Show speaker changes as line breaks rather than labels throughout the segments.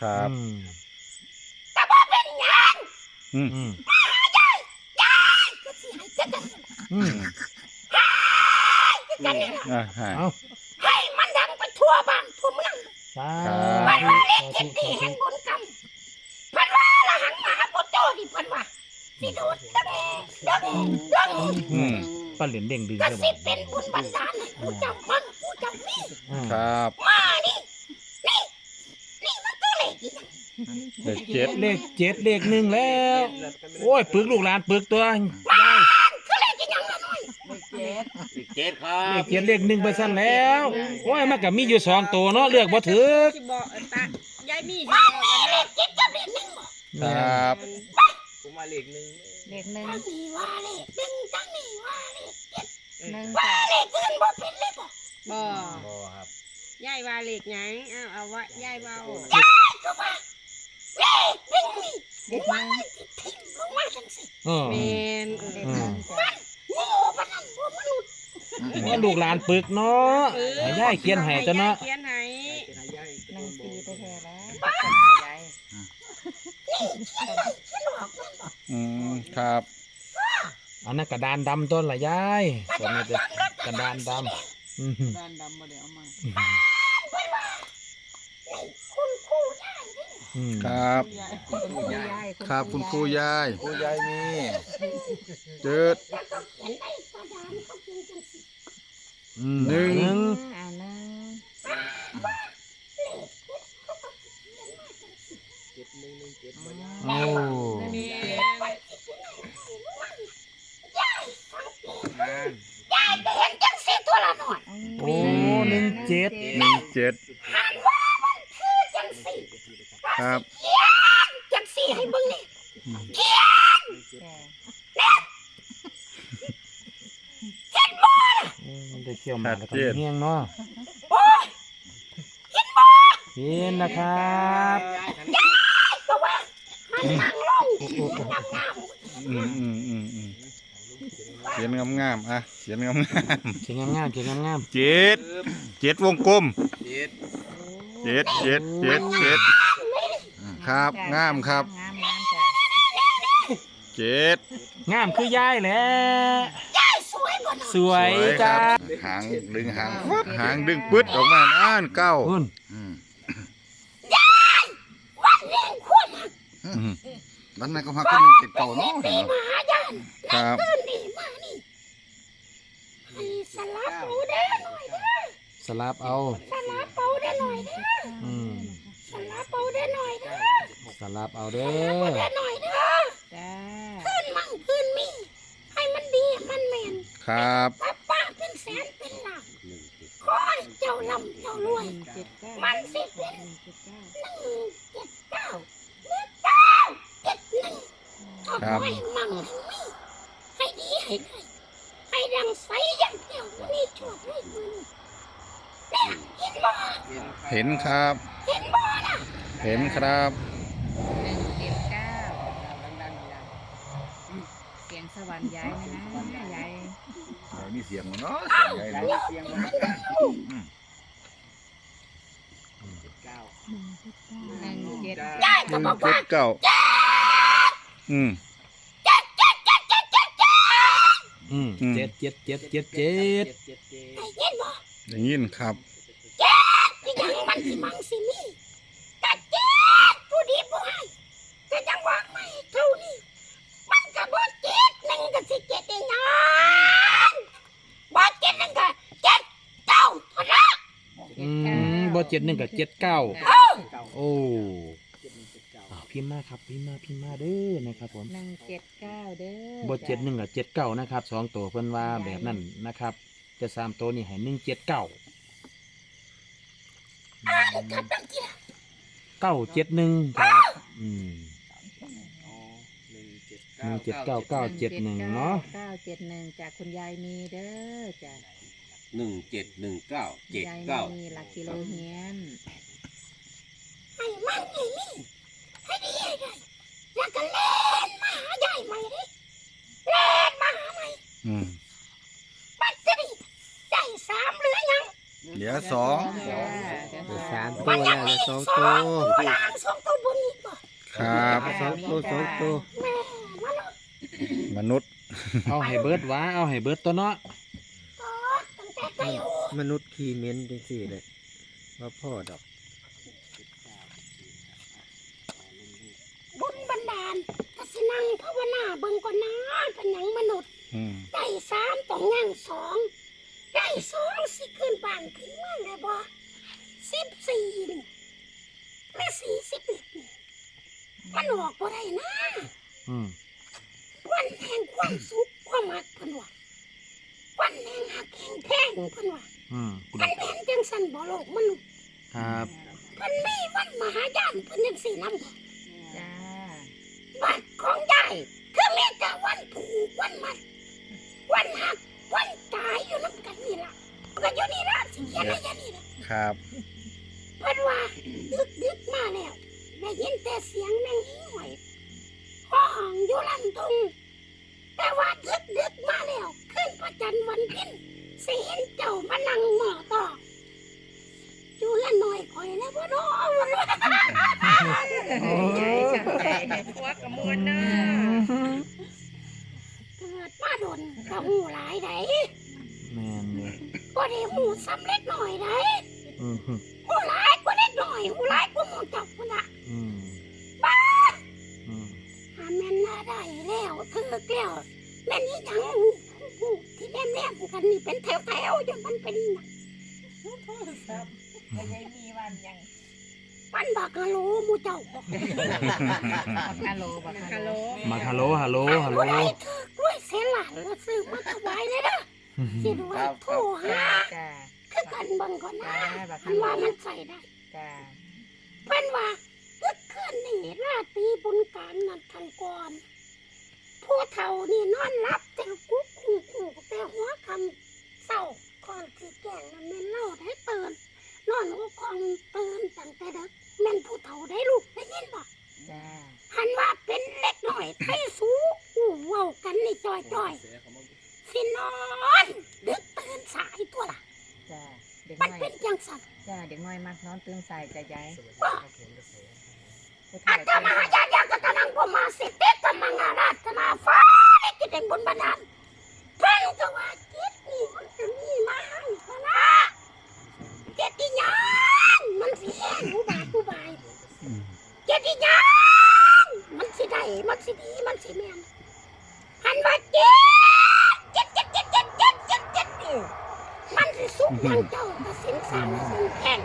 ครับ
อืม
แต่ว่าเป็นหยัง
อืม
อืม
ยายยายก็สิให้จักกัน
อืม
กันนี่ล่ะ
อ่าฮะ
เอา
ให้มันดังไปทั่วบ้านทั่วเมือง
สา
ครั
มัน
ธุ
ว่าเล็ก
สา
คิ
ธุ
ดดี
สา
แห่
ธุ
งบุญกรรมเพันว่าละหังมหาพุทโธที่เพันว่าสิโดดดังดังดัง
อืม
ป้าเหรียญเด้งดึง
ก็
ใช่ไหม
สิเป็นบุญบันดาลให้ผู้เจ้ามั่งผู้เจ้ามี
อืม
ครับ
มานี่นี่นี่มันก็เล็กอีกนะ
เลขเจ็ด
เลขเจ็ดเลขหนึ่งแล้ว โอ้ยปึกลูกหลานปึกตัวยาย
ก็เล็กอีกอย่างละหน่อย
เจ็ดครั
เล
บ
ขเจ็ดเลขหนึ่งไปสั้นแล้ว โอ้ยมันก็มีอยู่สองตัวเนาะเลือกบ่ถือ
สิบอกเออตายายมีสิ
มา
บอก
นี่
กัน
เล็
นะ
กจิตกับเล็กหนึ่งบ่
ครับ
ผมมาเลขหนึ่ง
เด็กหนึ่ง
ตั้งนี่ว่าเล็กหนึ่งตั้งนี่ว่าเล็กเจ็ด
หนึ่ง
ว่าเล็กอื่นบ่เป็นเลยบ่
บ่
บ่ครับ
ยายว่าเล็กหยังเอาเอาว่ายายเว้า
ก็ว่าเล็กหนึ่งนี่
เด็กห
ว่า
นึ่ง
สิทิ้งลงมาจังสิ
เออ
แม่นเด็กหนึ่งจ้ะ
โง่ปานนั้นบ่มนุษย์
ว่าลูกหลานปึกเนาะให้ยายเขียนให้ตัวเนาะ
เขียนให้
หนึ่งปีไปแท้แล้วยาย
อืมครับ
อันนั้นกระดานดำต้นละยายตัวนี้จะกระดานดำอืม
ด้านดำมาเดี๋ยวเอามา
คุณครูได้เด้
อืม
ครับ
ยายคุณยาย
ครับคุณครูยาย
ครูยายมี
เจ็ด
เห็นไอ้กระดานเขาเป็นจังสิ
หนึ่ง
หนึ่ง
อ่าหนึ่ง
โอ้
แม่น
ยายก็เห็นจังสิตัวละหน่อย
โอ้หนึ่งเจ็ด
หนึ่งเจ็ด
หันว่ามันคือจังสิ
ครับ
เขียนจังสิให้เบิ่งนี่เขียน
โอ้มั นได้เที่ยวมาแล้วก็เฮียงเนาะ
โอ้ย
เห็นนะครับ
ก็ว่าให้นั่งลง
โอ้โอ้โอ้
นั่งงาม
อืมอืมอืมอืมเขียนงามๆอะเขียนงาม
เขียนงามๆเขียนงาม
ๆเจ็ดเจ็ดวงกลม
เจ็ด
เจ็ดเจ็ดเจ็ดเจ็ดครับงามครับ
งามงามจ้ะ
เจ็ด
ๆงามคือยายแหละ
ยายสวยบ่หน่อย
สวยจ้า
หางดึงหางฟึบหางดึงปึ๊ดออกมาอ่านเก้า
คุณ
อืม
วันเลี้ยงควรหัก
อืมวันนั้นก็พักขึ้นหนึ่งเจ็ดเก้าเนาะ
ปีมาหายาน
ครับ
ตื่นนี่มานี่ให้สลับเอาได้หน่อยเด้อ
สลับเอา
สลับเอาได้หน่อยเด้อ
อืม
สลับเอาได้หน่อยเด้อ
สลับเอาเด้อ
ได้หน่อยเด้อ
จ้า
ขึ้นมั่งขึ้นมีให้มันดีมันแม่น
ครับ
ป้าป้าเป็นแสนเป็นล้านขอให้เจ้า ลำเจ้ารวย
หนึ่งเจ็ดเก้า
มันสิเป็น
หนึ่งเจ็ดเก้า
หนึ่งเจ็ดเก้าหนึ่งเก้าเจ็ดหนึ่งขอให้มั่งให้มีให้ดีให้ได้ให้ดังใสอย่างเดียวนี่โชคให้มือเนี่ยเห็นบ่
เห็นครับ
เห็นบ่ล่ะ
เห็นครับ
หนึ่งเจ็ดเก้าเสียงสวรรค์ยายนะนะยาย
มีเสียงเนาะเสียงใหญ่เลย
หนึ่งเจ็ด
ยาย
ห
ก็
นึ่ง
บอก
เจ็
ว่า
ดเก้าอืม
อืม
อืม
เจ็ดเจ็ดเจ็ดเจ็ดเจ็ด
ไอ้เห็นบ่
ได้ยินครับ
ที่ยังมันสิมังสิมีกะเจ็ดผู้ดีผู้ให้แต่ยังวางไม่เท่านี้มันก็บ่เจ็ดหนึ่งก็สิเจ็ดเองนะบ่เจ็ดหนึ่งก็เจ็ดเก้าเท่านั้น
อืมบ่เจ็ดหนึ่งกับเจ็ดเก้า
เออ
โอ้อ่าพิมพ์มาครับพิมพ์มาพิมพ์มาเด้อนะครับผม
หนึ่งเจ็ดเก้าเด้อ
บ่เจ็ดหนึ่งกับเจ็ดเก้านะครับสองตัวเพิ่นว่าแบบนั้นนะครับ จะสามตัวนี่ให้หนึ่งเจ็ดเก้า
กับดังที่ละ
เก้าเจ็ดหนึ่งครับอืมหนึ่งเจ็ดเก้าเก้าเจ็ดหนึ่งเนาะ
เก้าเจ็ดหนึ่งจากคุณยายมีเด้อจ้ะ
หนึ่งเจ็ดหนึ่งเก้าเจ็ด
ยาย
เก้า
มีหลักกิโลเฮียน
ให้มันให้มีให้ดีให้ได้แล้วก็เล่นมาหาใหญ่ใหม่ดิเล่นมาหาใหม่
อืม
บัดจะดีได้สามหรือยัง
เหลือสอง
จ้าเดี๋ยว
สาม
สาม
ตัวแล้วสอง
ส
ตัว
องตัวล่างสองตัวบนอีกบ่
ครับ
สองตัวสองตัว
แม่มันเอา
มนุษย์
เอาให้เบิร์ดวะเอาให้เบิร์ดตัวเนาะ
ต่อตั้งแต่ไก่โอ
มนุษย์ขี้เหม็นจังสี่เลยว่าพ่อดอก
บุญบันดาลกสินังภาวนาเบิ่งก่อนนะเป็นหยังมนุษย์
อืม
ได้สามต้องย่างสองได้สองสิขึ้นบ้านขึ้นเมืองได้บ่สิบสี่นี่และสี่สิบเอ็ดนี่มันออกบ่ได้นะ
อืม
วันแห่งความสุขความหักเพิ่นว่า วันแห่งหักแห่งแพงเพิ่นว่า
อืมกู
มั
ได้
นเป็นจังสันบ่โลกมนุษย์
ครับ
เพิ่นมีวันมหายานเพิ่นจังสี่นำบ่
จ้า
บัตรของยายคือมีแต่วันผูกวันมัด วันหักวันตายอยู่นํกันนี่ล่ะก็อยู่นี่ล่ะสิเขียนให้อย่างนี้ล่ะ
ครับ
เพิ่นว่าดึกดึกๆมาแล้วได้ยินแต่เสียงแมงหิ้งหอยห้องอยู่ลำตรงแต่ว่าดึกดึกๆมา สิเห็นเจ้ามานั่งหมอต่ออยู่ละหน่อยคอยแล้วพ่อน้องมันว่า
ใจจังใจ
หัวกระมวลเนอะ
เกิดมาโดนกระหูหลายได
แมนเลย
บ่ได้หูซ้ำเล็กหน่อยได
มั
นบักกะโหลหมูเจ้า
บักฮัลโหลบัก
ฮั
ฮั
ล
ล
โห
โห
ล
ล
มาฮัลโหลฮัลโหลฮัลโหล
ผู้ใดถึกด้วยเสียหลานก็ซื้อมาถวายเลยนะสิด้วยโทรหา
จ้า
คือกันเบิ่งก่อนนะ
จ้าบัก
มั
ฮั
น
ลโหล
ว่ามันใส่ได้
จ้า
เพิ่นว่าตึกขึ้นนี่ราตรีบุญการนันทันก่อนผู้เฒ่านี่นอนรับแต่กุ๊กคู่คู่แต่หัวคำเศร้าก่อนสิแก่งนั้นแม่นเล่าได้ตื่นนอนหัวคองตื่นตั้งแต่เด็ก แม่นผู้เฒ่าได้ลูกได้ยินบ่
จ้า
หันว่าเป็นเล็กหน่อยไทยสูอู้เว้ากันนี่จอยจอยๆสินอนดึกตื่นสายตัวล่ะ
จ้าเด็ก
มัน
น้อย
เป็นจังสัน
จ้าเด็กน้อยมักนอนตื่นสายจ้ายายผู้
อา
เฒ่า
ต
ตื่น
มา
สาย
ญาญาก็ตะนังพมาสิเตตมังอาราธนาฟ้าได้กินเป็นบุญบันดาลเพิ่นก็ว่าจิตนี่มันจะมีมาให้พะนะเจติญาณมันสิแห้งอุ บายอุบายเจติญาณมันสิได้มันสิดีมันสิแม่นหันว่าเจ็ดเจ็ดเจ็ดเจ็ดเจ็ดเจ็ดเจ็ดเจ็ดนี่มันสิสุกทางเจ้าตัดสินสารสินแข่ง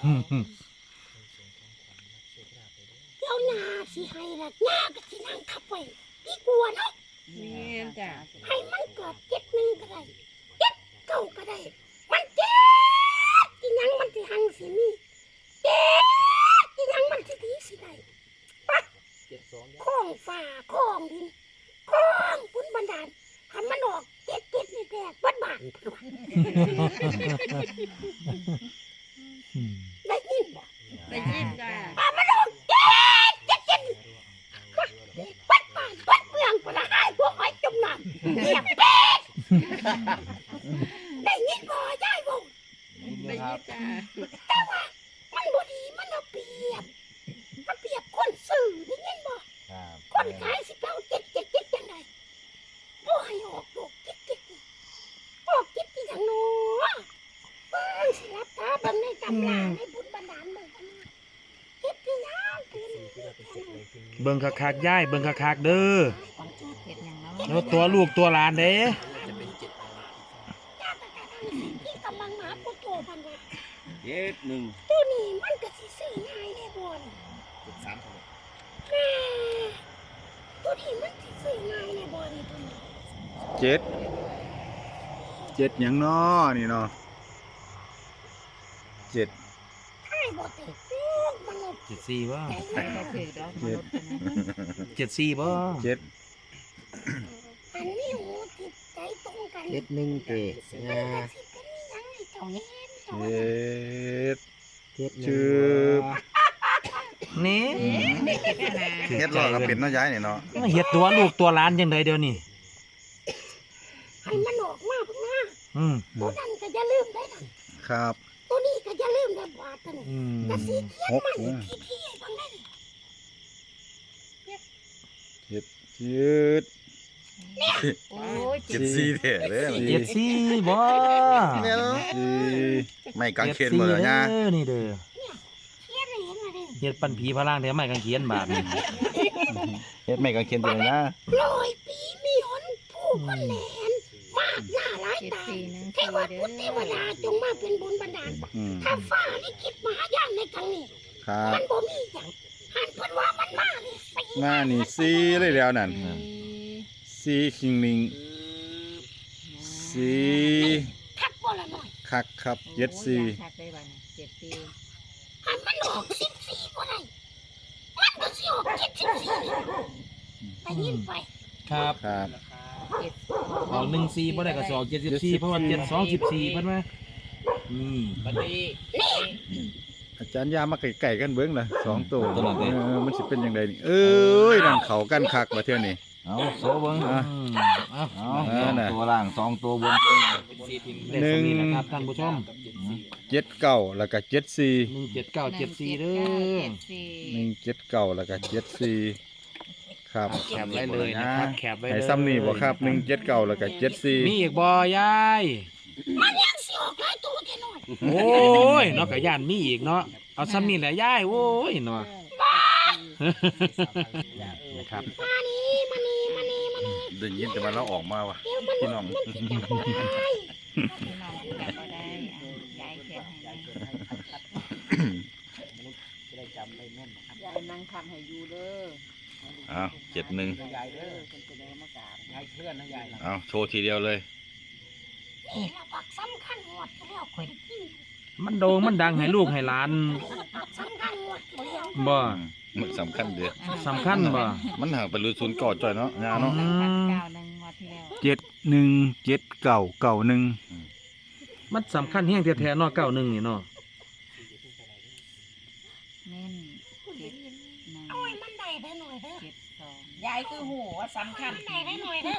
เดี๋ยวหน้าสิให้ละหน้าก็สินั่งขับไปดีกว่าเนาะ
แม่นจ้ะ
ให้มันเกิดเจ็ดหนึ่งก็ได้เจ็ดเก้าก็ได้ มันเจ็ดอีหยังมันสิหังสิมีเจ็ดอีหยังมันสิดีสิได้ปะข้องฟ้าข้องดินข้องบุญบันดาลทำมันออกเจ็ดเจ็ดนี่แดกบัดบาน ได้ยินบ่
ได้ยินจ้ะ
อะมันออกเจ็ดเจ็ดเจ็ดปัดบ้านปัดเมืองปลาหายพวกหอยจมน้ำเงียบเป็ดได้ยินบ่ยายบ่
ได้ยินจ้ะ
แต่ว่ามันบ่ดีมันเอาเปรียบมันเปรียบคนซื้อได้ยินบ่
ครับ
คนขายสิเก้าเจ็ดเจ็ดเจ็ดจังไดบ่ให้ออกดอกเจ็ดเจ็ดนี่ออกเจ็ดที่อย่างน้อเบิ่งสิรับตาเบิ่งในตำราในบุญบันดาลเบิ่งกันนะเจ็ดที่ยังคือแค่นั้น
เบิ่ง คักๆย่ายเบิ่งคักๆเด้อ
เห็ดหยังเนาะ
แล้วตัวลูกตัวหลานเด้
ญาติกันที่กำลังมาพุทโธพันว่า
เจ็ดหนึ่ง
ตัวนี้มันก็สิซื้อง่ายแน่บ่น
สาม
แม่ตัวนี้มันสิซื้อง่ายในบ่นี่ตัวนี้
เจ็ดเจ็ดหยังน้อนี่เนาะเจ็ด
ให้บ่ติดมัน เลย
เจ็ดสี่บ่
ใครก็ถือดอกมนุษย์นะ
เจ็ดสี่บ่
เจ็ด
อันนี้หูติดใจตรงกัน
เจ็ดหนึ่งเตะงา
สิเป็นหยังไงเจ้าเห็นเจ้า
เจ็ด
เจ็ดหนึ่ง
จืบ
นี่
เฮ็ดรอดก็เป็นเนาะย้ายนี่เนาะ
เฮ็ดตัวลูกตัวหลานจังไดเดี๋ยวนี้
ให้มันออกมาพุ่นนะ
อืม
ตัวนั้นก็อย่าลืมได้นั่น
ครับ
อืม
กะสิเขียน
หก
มัน
นะ
ที่ที่ให้เบิ่งได้นี่
เจ็ดจืด
โอ้ย
เจ็ดสี่แท้เด้อ
เจ็ดสี่บ่
สี่ไม่กางเขนบ่เหรอนะ
เด้อนี่เด้อ
เขียนให้เห็นมาเด้อ
เฮ็ดปันผีพลังเดี๋ยวไม่กางเขียนบาดนี่
เฮ็ดไม่กางเขนบ่เหรอนะ
ร้อยปีมีหนผู้คนแหลนมากหน้าหลาย
เจ็ด
ตา
สี่หนึ่ง
เท
สี่
ว
เด้
พุทธเทวดา
อ
จงมาเป็นบุญบันดาล
อืม
ถ้าฟ้าลิขิตมหายานในครั้งนี้
ครับ
มันบ่มีหยังหันเพิ่นว่ามันมานี่สิ
มานี่สี่เลยแล้วนั่น
สี่
สี่คิงลิงสี่
ทักบ่ละหน่อย
คักครับเจ็ดสี่
โอ้ยยังคักได้บ้าเจ็ดสี่
หันมันออกสิบสี่บ่ได้มันก็สิออกเจ็ดสิบสี่ได้ยินไป
ครับ
ครับ
เจ็ด
ออกหนึ่งสี่บ่ได้ก็สองเจ็ดสิบสี่เพราะว่าเจ็ดสองสิบสี่เพิ่นว่านี่
บัดนี้
อาจารย์ยามาไก่ๆกันเบิ้งล่ะสองตัว
ตัวนั้นเด้
เออมันสิเป็นยังไงนี่เอ้ยนั่นเขากันคักมาเที่ยวนี่
เอาโซเบิ้ง
อะ
อืมเอา
เอา
เอ
ส
อ
อง
น่ะ
ตัวล่างสองตัวบน
ได้สำนี้นะครับท่านผู้ชม
เจ็ดเก้าแล้วก็เจ็ดสี่
หนึ่งเจ็ดเก้าเจ็ดสี่เด้อ
เจ็ดสี่
หนึ่งเจ็ดเก้าแล้วก็เจ็ดสี่ ครับ
แคบไว้เลยนะครับแคบไว้เลย
ให้ซ้ำนี่บ่ครับหนึ่งเจ็ดเก้าแล้วก็เจ็ดสี่
มีอีกบ่ยาย
มันยังสิออกหลายตัวแค่น้อย
โอ้ยเนาะกะย่านมีอีกเนาะเอาซ้ำนี่แหละยายโอ้ยเนาะนะครับ
มานี่มานี่มานี่มานี่
ได้ยินแต่ว่าเราออกมาวะ
เดี๋ยวมัน
พี่น้อง
มันสิจับบ่ได้
พี่น้องจับก็ได้อะยายเขียนให้ได้ยายนั่งทำให้อยู่เด้อ
อ้าวเจ็ดหนึ่ง
เด้อคนจะได้มากราบ
เอาโชว์ทีเดียวเลย
นี่ละปักสำคัญหมดแล้วข่อยได้ยิน
มันโด่งมันดังให้ลูกให้หลาน
ปักสำคัญหมดแล้ว
บ่
มันสำคัญเด้อ
สำคัญบ่
มันห่างไปรู้ศูนย์ก่อจ่อยเนาะยาเนาะ
อืม
เก้าหนึ่งงวดที่แล้ว
เจ็ดหนึ่งเจ็ดเก้าเก้าหนึ่ง
มันสำคัญแฮงแท้ๆเนาะเก้าหนึ่งนี่เนาะ
เน้นเจ็ดหนึ่ง
โอ้ยมันได้ได้หน่อยเด้อ
เจ็ดสอง
ยายคือหูว่าสำคัญ
มันได้ได้หน่อยเด้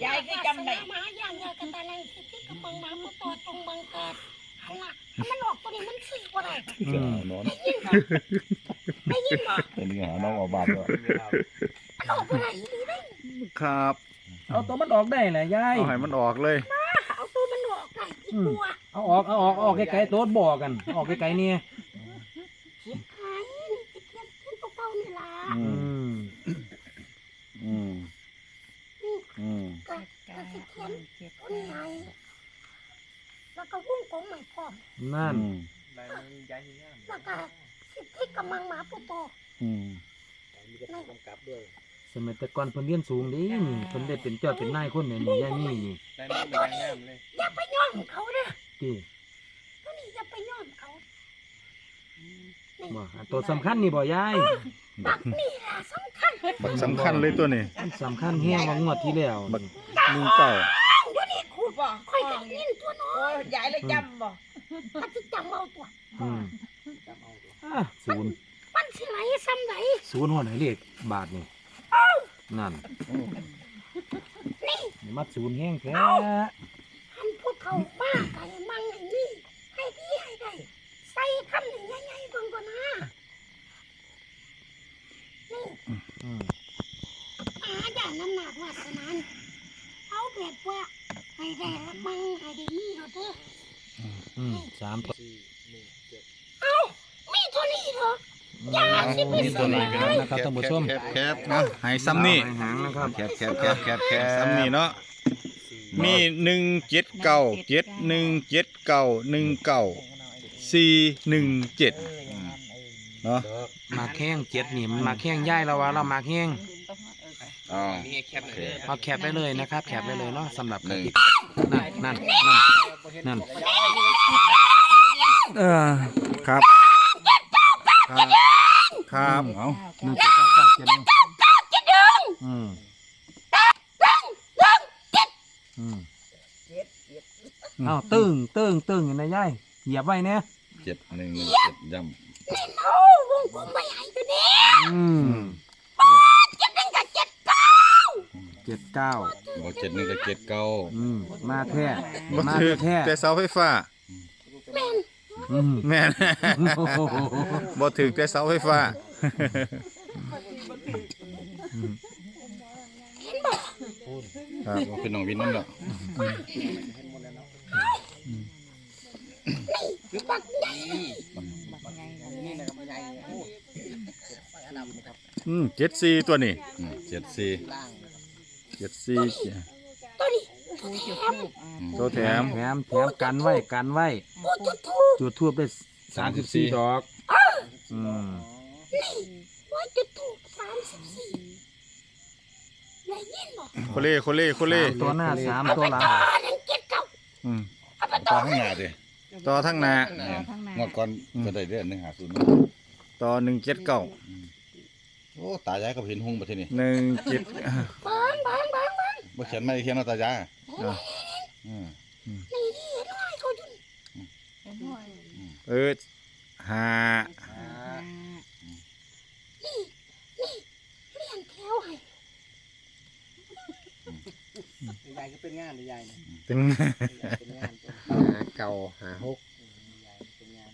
อยา
ยคือจำได้
หมาอย่างเดียวกันแต่ในสิทธิกำบังหมาผู้ตัวจงบังเกิดหันละถ้ามันออกตัวนี้มันซื้อบ่ได้
อืม
นอน
ได้ยินบ่ได้ยินบ่
เป็นเนื้อหาน้องออกบาดด้วย
มันออกบ่ได้อีหลีเด้อ
ครับ
เอาตัวมันออกได้แหละยาย
เอาให้มันออกเลย
เอาตัวมันออกได้อีกตัว
เอาออกเอาออกเอาออกไกลๆโต๊ดบ่อกัน ออกไกลๆเนี่ย
เขียนขายนี่สิเขียนเขียนตัวเก่านี่ล่ะ
อื
อื
ม
ม
อืมอืม
ก็
เก้า
ก็สิเขียน
เจ็ด
ตัวนี้ให้ แล้วก็วงกลมใหม่พร้อม
นั่น
อืม
แล้วก็สิทธิกำบังหมาผู้ตัว
อืม
สมัยแต่ก่อนเพิ่นเรียนสูงเดินี่เพิ่นได้เป็นเจ้าเป็นนายคนเนี่ยนี่ยายนี่นี่
ตัวนี้อย่าไปย่อมเขาเด้อ
ที่
ตัวนี้อย่าไปย่อมเขา
บ่อันตัวสำคัญนี่บ่ยาย
บักนี่ล่ะสำคัญ
บักสำคัญเลยตัวนี้
มันสำคัญแฮงว่างวดที่แล้ว
บัก หนึ่งเก้า
อยู่นี่ครู
บอก
ค่อยได้ยินตัวน้อ
โอ้
ย
ยยายเลยจำบอก
ถ้าสิจำเอาตัว
อืมอะศูนย์
มันสิไหลซ้ำไหน
ศูนย์หัวไหนเลขบาทนี่นั่น
นี่
นี่มาศูนย์แฮงแท้
หันผู้เฒ่าบ้าไก่มังให้นี่ให้ดีให้ได้ใส่คำนี้ใหญ่ๆเบิ่งก่อนนะนี่
อืม
อาอย่าน้ำหนักวาสนานเอาแบบว่าให้ ได้ละมังให้ได้นี่เด้อ
อืมสามตัว
เอ้ามีตัวนี้เหรออย่าสิไป
นี่ตัวนี้กันนะครับท่านผู้ชม
แคบแคบนะให้ซ้ำนี่
หางนะครับ
แคบแคบแคบแคบแคบซ้ำนี่เนาะมีหนึ่งเจ็ดเก้าเจ็ดหนึ่งเจ็ดเก้าหนึ่งเก้าสี่หนึ่งเจ็ดเนาะ
มาแข้งเจ็ดนี่มันมาแข้งย่ายเราว่าเรามาแข้ง
อ๋อ
นี่แคปเลย
เอาแคปไว้เลยนะครับ แคปไว้เลยเนาะสำหรับ
หนึ่ง
นั่นนั่นนั่นนั่น
เออครับ ครับ ครับเอา
หนึ่งเจ็ดเก้าเก้าเจ็ดหนึ่งอืมอืมเอาตึ้งตึ้งตึ้งอย่างไรย่ายเหยียบไว้เนี่ย
เจ็ดหนึ่งหนึ่งเจ็ดย่
โอ้วงกลมไม่ให้ตัวนี้
อืม
เจ็ดหนึ่งกับเจ็ดเก้า
เจ็ดเก้าำ
บอกเจ็ดหนึ่งกับเจ็ดเก้า
อืมมาแท้
บ่
มา
ถือ
แท้
แต่เสาไฟฟ้า
อืม
แม่น
โอ้โห
บ่ถือแต่เสาไฟฟ้า ครับ เป็นน้องวินนั่นแหละอืมเจ็ดสี่ตัวนี้เจ็ดสี่ เจ็ดสี่
ผู้จุดทูบอ่า
ตัวแถม
แถมแถมกันไว้กันไว้จุดทูบได้สามสิบสี่
34
ดอกอืม
ว่าจะถูกสามสิบสี่ได้ยินบอก
โคเล่โคเล่โคเล่
สามตัวหน้าสามตัวหลัง
ต่อหนึ่งเจ็ดเก้า
อืม
ต่อข้างหน้าดิ
ต่อทั้งหนา
ต่อข้างหน้าง
วดก่อนก็ได้เดือนหนึ่งหาศูนย์
ต่อหนึ่งเจ็ดเก้า
โอ้ตายายก็เห็นหงประเทศนี้
หนึ่งเจ็ด
บาง
บ่เขียนไม่เขียนเอาตายาย
อะ
อืม
นี่นี่เห็นไหมเขาจุน
เออห้า
เลี้ยงแถวให้
ยายก็เป็นงานยายนะ
เป็น
เป็นงาน
เก่าหาหก
เป็นงาน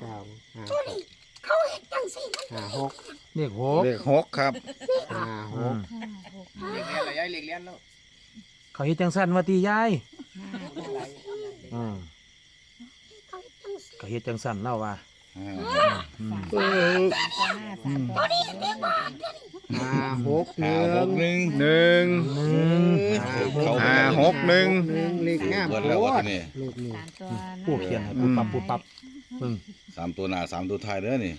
เก้าห้า
ตัวนี้เขาเห็นจังสิมัน
ห้าหก
เลข หก
เลขหกครับ
ห้าห
อื
ก
ม
เล็กเลี้ยนอะไรยายเล็กเลี้ยนแล้ว
เขาเฮ็ดจังสั้นว่าตียายอืม
เขาเห็นจังสิ
เขาเฮ็ดจังสั้นเล่าว่า
อ่า
อืม
สามตัวหน้าสามตัว
ตัวนี้เรียกว่า
ห้าหกห
ห้า
นึ่
ห
ง
กหนึ่ง
หนึ่ง
หนึ่ง
ห้าหกหนึ่ง
หนึ่งเลขงาม
เปิดแล้วว่าที่นี่
เลขนี่
สามตัวหน้า
ผู้เขียนให้ปุ๊บปั๊บปุ๊บปั๊บเพิ่ง
สามตัวหน้าสามตัวท้ายเด้อนี่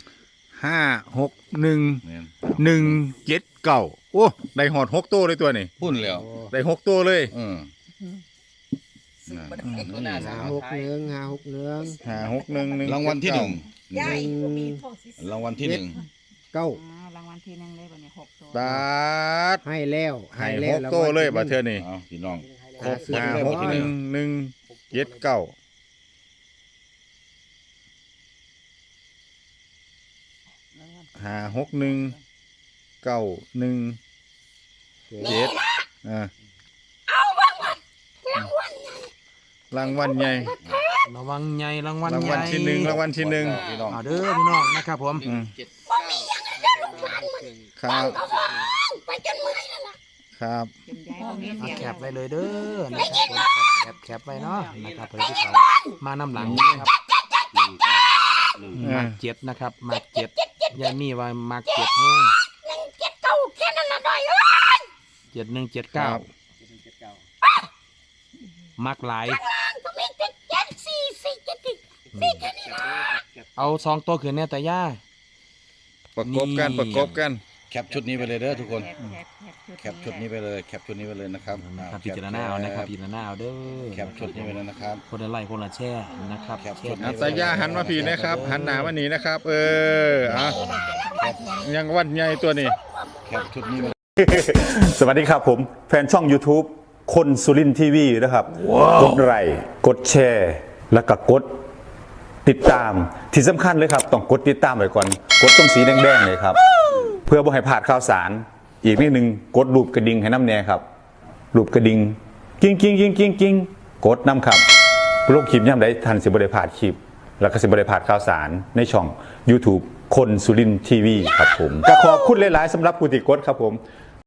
ห้าหกหนึ่ง
เนี่ย
หนึ่งเจ็ดเก้าโอ้ได้หอดหกตัวเลยตัวนี้
พุ่นแล้ว
ได้หกตัวเลย
เออน่ะ
ตัวหน้า
ห้า
สาม
หกหนึ่งห้าหกหนึ่ง
ห้าหกหนึ่งหนึ่ง
รางวัลที่หนึ่ง
หนึ่ง
รางวัลที่หนึ่ง
เก้า
อ๋อรางวัลที่หนึ่งเลยวันนี้หกตัว
ตาด
ให้แล้ว
ให้
แล้
ห
ว
กตัวเลยบัดเทื่อ
นี่
นี่
เอาพี่น้อง
หกห้าหกหนึ่ง หนึ่งเจ็ดเก้า ห้าหกหนึ่งเก้าหนึ่งเจ็ดอ่า
เอารางวัลรางวัล
รางวัลใหญ่
ระวังใหญ่รางวัล
ราง
ให
วัล
ญ่
ที่หนึ่งรางวัลที่หนึ่ง
พี่น้อง
เอาเด้อพี่น้องนะครับผม
อืม
เจ็ดเก้า
ครับ
ไปจนเมื่อยแล้วล่ะ
ครับ
จนย้ายตรงนี้
เอา
เสียง
แคปไว้เลยเด้อนะครับผมแคปแคปไว้เนาะนะครับเพื่อที่เขามานำหลังนะครับ
หนึ่ง
เอ
มา
อ
เจ็ดนะครับมาเจ็ด ยายมีว่ามาเจ็ดแห้ง
หนึ่งเจ็ดเก้าแค่นั้นละดอยเอ้ย
เจ็ดหนึ่งเจ็ด
ค
เก้า
รับ
เจ็ดเก้า
มักหลาย
ก็มีเจ็ดเจ็ดสี่สี่เจ็ดสี่สี่แค่นี้ละ
เอาสองตัวขึ้นเนี่ยแต่ย่า
ประกบกัน
นี่
ประกบกัน
แคปชุดนี้ไปเลยเด้อทุกคน
แคปแคปแคปชุด
แคปชุดนี้ไปเลย แคปชุดนี้ไปเลยนะครับ
นะครับพิจารณาเอานะครับพิจารณาเอาเด้อ
แคปชุดนี้ไปเลยนะครับ
คนละไล่คนละแช่นะครับ
แคปชุด
อัตยาหันมาผีนะครับ หันหน้ามานี่นะครับ เอออะยังวันใหญ่ตัวนี้
แคปชุดนี้ไป
สวัสดีครับผมแฟนช่อง YouTube คนสุรินทีวีนะครับ กดไลค์กดแชร์ แล้วก็กดติดตามที่สำคัญเลยครับ ต้องกดติดตามไว้ก่อน กดตรงสีแดงๆเลยครับ เพื่อบ่ให้พลาดข่าวสาร อีกนิดนึงกดรูปกระดิ่งให้น้ำแน่ครับรูปกระดิ่งกิ้งกิ้งกิ้งกิ้งกิ้งกดน้ำครับโลกคลิปย่ำได้ทันสิบได้พลาดคลิป แล้วก็สิบได้พลาดข่าวสารในช่อง YouTube คนสุรินทีวีครับผมก็ขอบคุณหลาย ๆสำหรับผู้ติดกดครับผม